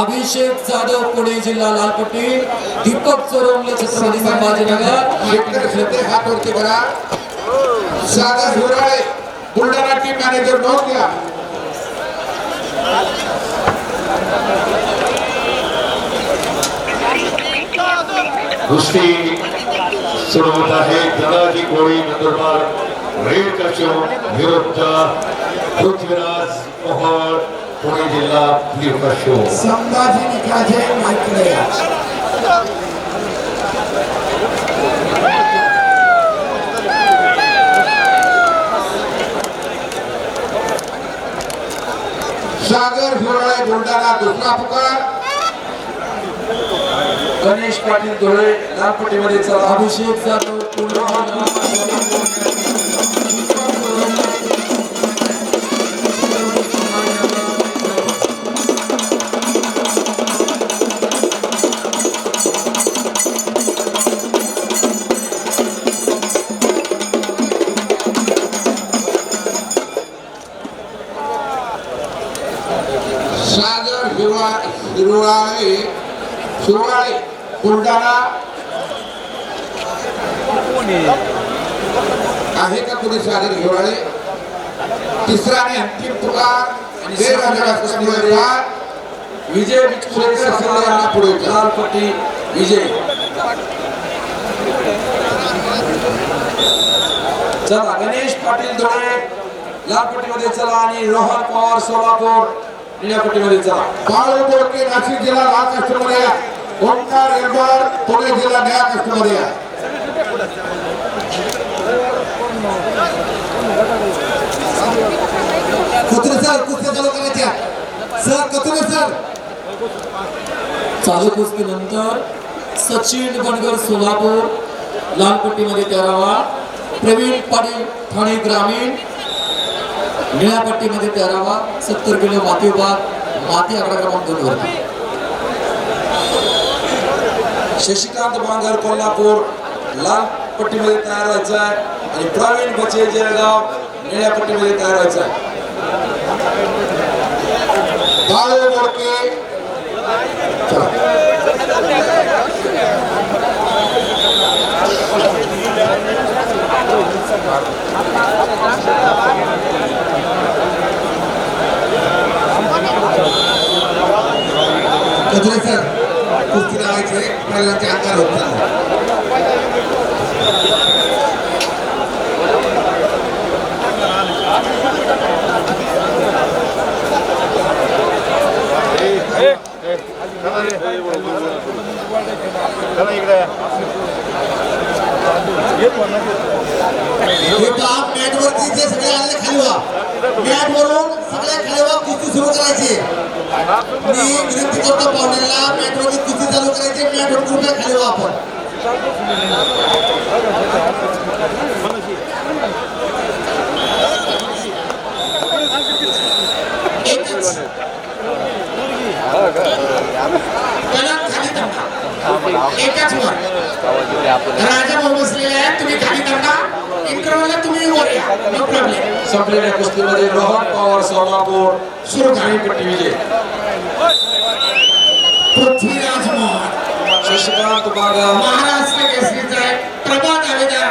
अभिषेक जाधव पुणे जिल्हा लालपट्टी दीपक चोरमले छत्रपती संभाजीनगर. शेतकरी श्रद्धे हात वरती करा सागर हिवराळे बुलढाणा टीम मॅनेजर नोंद घ्या. कुस्ती सुरू होत आहे. धनाजी कोळी नंदुरबार रेड कशो विरुद्ध पृथ्वीराज मोहोळ पुणे जिल्हा ब्ल्यू कशो संभाजी निकाजे माईकडे या. सागर हिवराळे बुलढाणा दुसरा पुकार गणेश पाटील धुळे लालपट्टीमध्ये चला अभिषेक जाधव पुणे हिरवाळे शिवराळे बुलढाणा आहे का कुणी सागर हिरवाळे तिसरा आणि अंतिम विजय पुढे. लालपट्टी विजय. चला गणेश पाटील धुळे लालपट्टीमध्ये चला आणि रोहन पवार सोलापूर. निळ्यापट्टीमध्ये चला. नाशिक जिल्हा लाल कस्टमर या ओंकार पुणे जिल्हा नया कस्टमर या. कुत्रे सर कुस्त्या चालू करायच्या सर कुत्रे सर. चालू नंतर सचिन गणगर सोलापूर लालपट्टीमध्ये तेरावा प्रवीण पाटील ठाणे ग्रामीण निळ्या पट्टीमध्ये तेरावा सत्तर किलो माती विभाग माती आकडा क्रमांक दोन शशिकांत बांगर कोल्हापूर लाल पट्टीमध्ये तयार व्हायचं आहे. आणि प्रवीण बचे जळगाव निळ्या पट्टीमध्ये तयार व्हायचं आहे. हे काम मॅट वरती जे सगळे आले खाली व्हा मॅट वरून सगळे खाली व्हा कुस्ती सुरू करायची मी विनंती करतो पाहुण्याला मॅट वरती कुस्ती चालू करायची मॅट वर कृपया खाली व्हा आपण संपलेल्या कुस्तीमध्ये रोहन पवार सोलापूर सुरू करा. निळीपट्टी विजय पृथ्वीराज मोहन शशिकांत बागा महाराष्ट्र केसरीचा आहे प्रभा दावेदार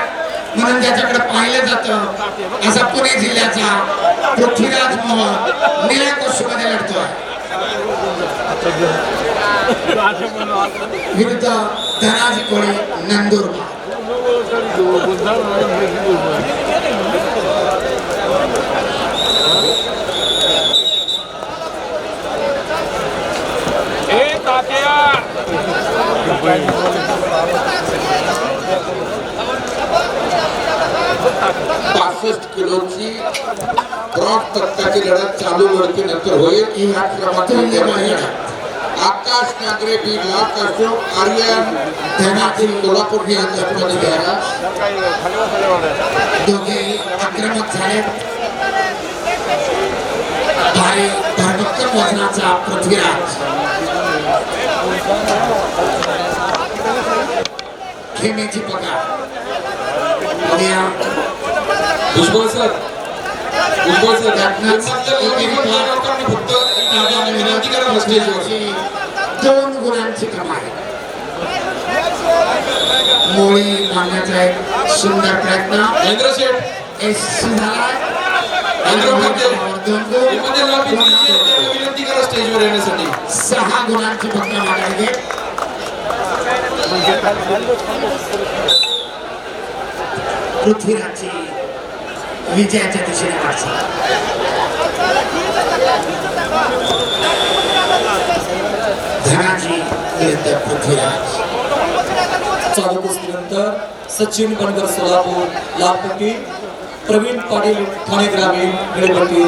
म्हणून त्याच्याकडे पाहिलं जातं असा पुणे जिल्ह्याचा पृथ्वीराज मोहन निळ्या कोशमध्ये लढतोय विरुद्ध धनाजी कोळी नंदुरबार पासष्ट किलोची ब्रॉड तक्त्याची लढत चालू लढती नंतर होईल. ही ह्या क्रमांक आकाश नागरे बीड लाख अशोक आर्यन धनाजी कोल्हापूर ही अंतरमध्ये द्यायला दोघे आक्रमक झाले. भारी भरभक्कम वजनाचा पृथ्वीराज खेमेची पगार. उद्या भुजबळ सर. फक्त विनंती दोन गुणांची कमाई मोळी मारण्याचा एक सुंदर प्रयत्न. एस झाला म्हणजे विनंती करा स्टेजवर येण्यासाठी. सहा गुणांची पृथ्वीराजची विजयाच्या दिशेने वाटचाल धनाजी विरुद्ध पृथ्वीराज. चालू कुस्तीनंतर सचिन बनकर सोलापूर लालपट्टी प्रवीण पाटील ठाणे ग्रामीण निळपट्टी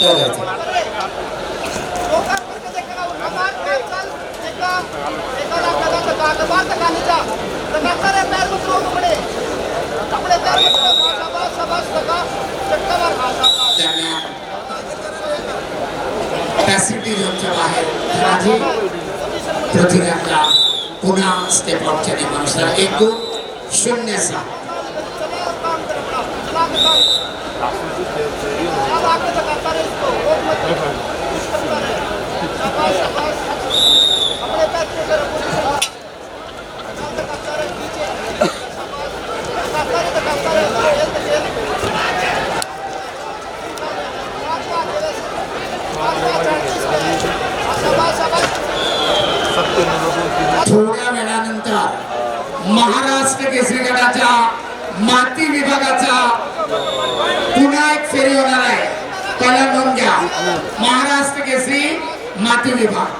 तयार आहेत. झोनच्या बाहेर पृथ्वीराजला पुन्हा स्टेप नियमानुसार एक दोन शून्य सहा थोड्या वेळानंतर महाराष्ट्र केसरी गटाच्या माती विभागाचा पुन्हा एक फेरी होणार आहे त्याला नोंद घ्या महाराष्ट्र केसरी माती विभाग.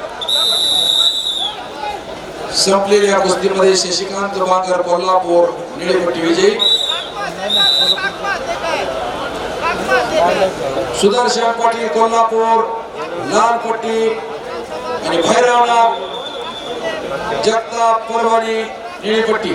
संपलेल्या कुस्तीमध्ये शशिकांत बांगर कोल्हापूर निळेपट्टी विजयी. सुदर्शन पाटील कोल्हापूर लाल पट्टी आणि भैरवनाथ जगताप परवानी निळीपट्टी.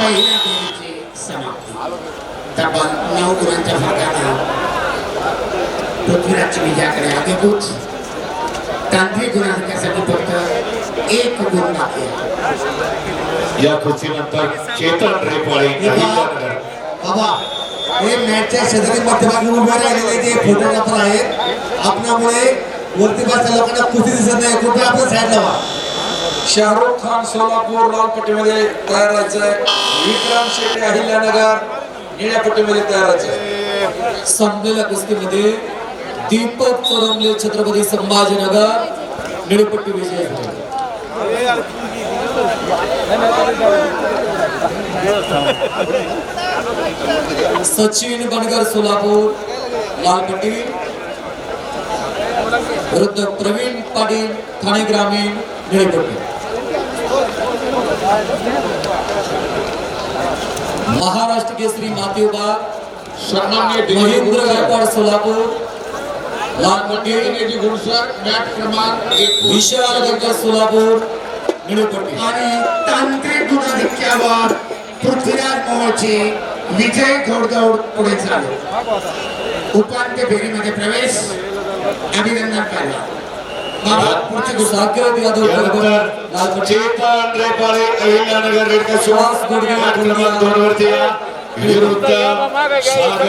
पहिल्या फेरीची समाप्ती. तब्बल नऊ गुणांच्या भागानं पृथ्वीराजची विजयाकडे आगेकूच तांत्रिक गुणाधिक्यासाठी फक्त एक गुण बाकी आहे. या कुस्तीनंतर चेतन रेपाळे बाबा हे मॅचच्या शेजारी मध्यभागी उभे राहिलेले जे फोटोग्राफर आहेत आपल्यामुळे वरती बसल्या लोकांना कुस्ती दिसत नाही. कुठे आपल्या साईड लावा शाहरुख खान सोलापूर लाल पट्टीमध्ये तयार आहे. विक्रम शेट्टी अहिल्यानगर निळ्या पट्टीमध्ये तयार आहे. संपलेल्या कुस्तीमध्ये दीपक चोरमले छत्रपती संभाजीनगर निळपट्टी विजय. सचिन बनगर सोलापूर लालपट्टी. विरुद्ध प्रवीण पाटील ठाणे ग्रामीण निळपट्टी. महाराष्ट्र केसरी माती विभाग सन्मान्य दिलीप महेंद्र गुडकर, गायकवाड सोलापूर लालपट्टी दिनेश गुडसर मॅच क्रमांक एक विशाल गंगा सोलापूर निळपट्टी आणि तांत्रिक गुणाधिक्यावर पृथ्वीराज मोहोळचे विजय घोडदौड पुढे चालू उपांत्य फेरीमध्ये प्रवेश अभिनंदन करा बाबा पुढची गोष्ट साकेत यादव परभणी, यानंतर लालपट्टी चेतन रेपाळे अहिल्यानगर रेड सुहास गोडगे, क्रमांक दोन वरती या. विरुद्ध सागर